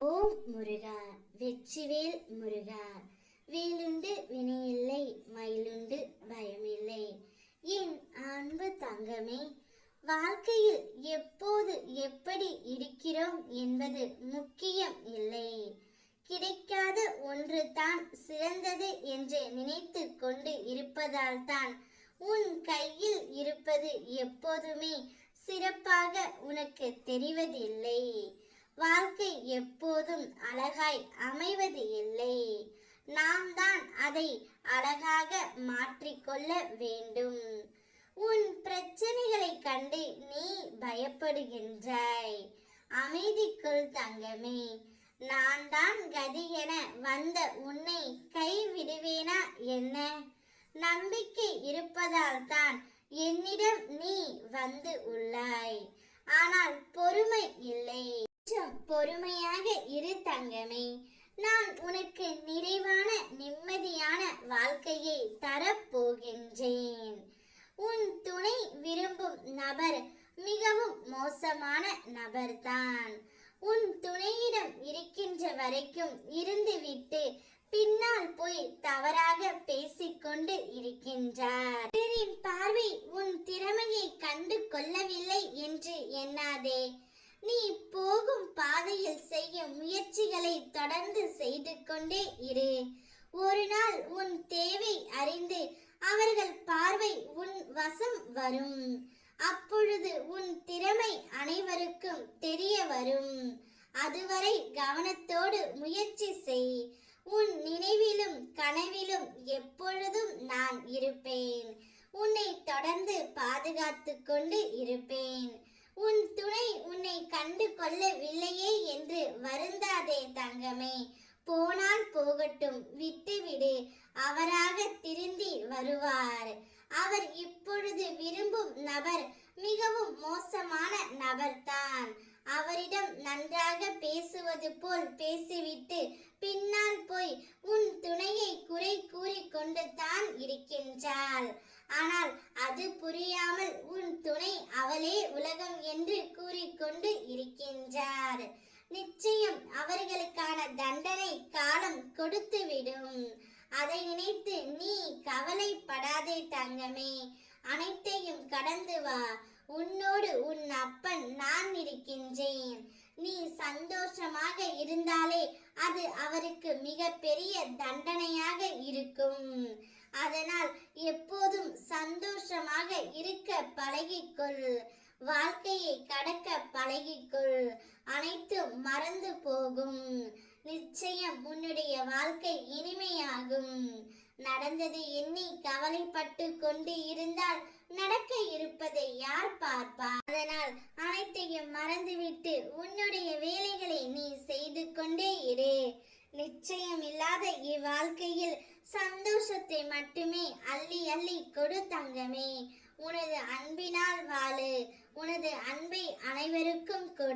ஓம் முருகா வெற்றிவேல் முருகா வேலுண்டு வினையில்லை மயிலுண்டு பயமில்லை. என் அன்பு தங்கமே வாழ்க்கையில் எப்போது எப்படி இருக்கிறோம் என்பது முக்கியம் இல்லை. கிடைக்காத ஒன்று தான் சிறந்தது என்று நினைத்து கொண்டு இருப்பதால் தான் உன் கையில் இருப்பது எப்போதுமே சிறப்பாக உனக்கு தெரிவதில்லை. வாழ்க்கை எப்போதும் அழகாய் அமைவது இல்லை. நாம் தான் அதை அழகாக மாற்றிக்கொள்ள வேண்டும். உன் பிரச்சனைகளை கண்டு நீ பயப்படுகின்றாய். அமைதிக்குள் தங்கமே. நான் தான் கதி என வந்த உன்னை கைவிடுவேனா என்ன? நம்பிக்கை இருப்பதால் தான் என்னிடம் நீ வந்து உள்ளாய். ஆனால் பொறுமை இல்லை. கொஞ்சம் பொறுமையாக இரு தங்கமே. நான் உனக்கு நிறைவான நிம்மதியான வாழ்க்கையை தரப்போகின்றேன். உன் துணை விரும்பும் நபர் மிகவும் மோசமான நபர்தான். உன் துணையிடம் இருக்கின்ற வரைக்கும் இருந்துவிட்டு பின்னால் போய் தவறாக பேசிக்கொண்டு இருக்கின்றார். பிறரின் பார்வை உன் திறமையை கண்டு கொள்ளவில்லை என்று எண்ணாதே. நீ போகும் பாதையில் செய்யும் முயற்சிகளை தொடர்ந்து செய்து கொண்டே இரு. ஒரு நாள் உன் தேவை அறிந்து அவர்கள் பார்வை உன் வசம் வரும். அப்பொழுது உன் திறமை அனைவருக்கும் தெரிய வரும். அதுவரை கவனத்தோடு முயற்சி செய். உன் நினைவிலும் கனவிலும் எப்பொழுதும் நான் இருப்பேன். உன்னை தொடர்ந்து பாதுகாத்து கொண்டு இருப்பேன். உன் துணை உன்னை கண்டு கொள்ளவில்லையே என்று வருந்தாதே தங்கமே. போனால் போகட்டும் விட்டுவிடு. அவராக திருந்தி வருவார். அவர் இப்பொழுது விரும்பும் நபர் மிகவும் மோசமான நபர்தான். அவரிடம் நன்றாக பேசுவது போல் பேசிவிட்டு பின்னால் போய் உன் துணையை குறை கூறிக்கொண்டு தான் இருக்கின்றாள். ஆனால் அது புரியாமல் உன் துணை அவளே உலகம் என்று கூறிக்கொண்டு இருக்கின்றார். நிச்சயம் அவர்களுக்கான தண்டனை காலம் கொடுத்துவிடும். அதை நினைத்து நீ கவலைப்படாதே தங்கமே. அனைத்தையும் கடந்து வா. உன்னோடு அப்பன் நான் இருக்கின்றேன். நீ சந்தோஷமாக இருந்தாலே அது அவருக்கு மிக பெரிய தண்டனையாக இருக்கும். அதனால் எப்போதும் சந்தோஷமாக இருக்க பழகிக்கொள். வாழ்க்கையை கடக்க பழகிக்கொள். அனைத்தும் மறந்து போகும். நிச்சயம் உன்னுடைய வாழ்க்கை இனிமையாகும். நடந்தது எண்ணி கவலைப்பட்டு கொண்டு இருந்தால் நடக்க இருப்பதை யார் பார்ப்பார் அதனால் அனைத்தையும் மறந்துவிட்டு உன்னுடைய வேலைகளை நீ செய்து கொண்டே இரு. நிச்சயம் இல்லாத இவ்வாழ்க்கையில் சந்தோஷத்தை மட்டுமே அள்ளி அள்ளி கொடு தங்கமே. உனது அன்பினால் வாழு. உனது அன்பை அனைவருக்கும் கொடு.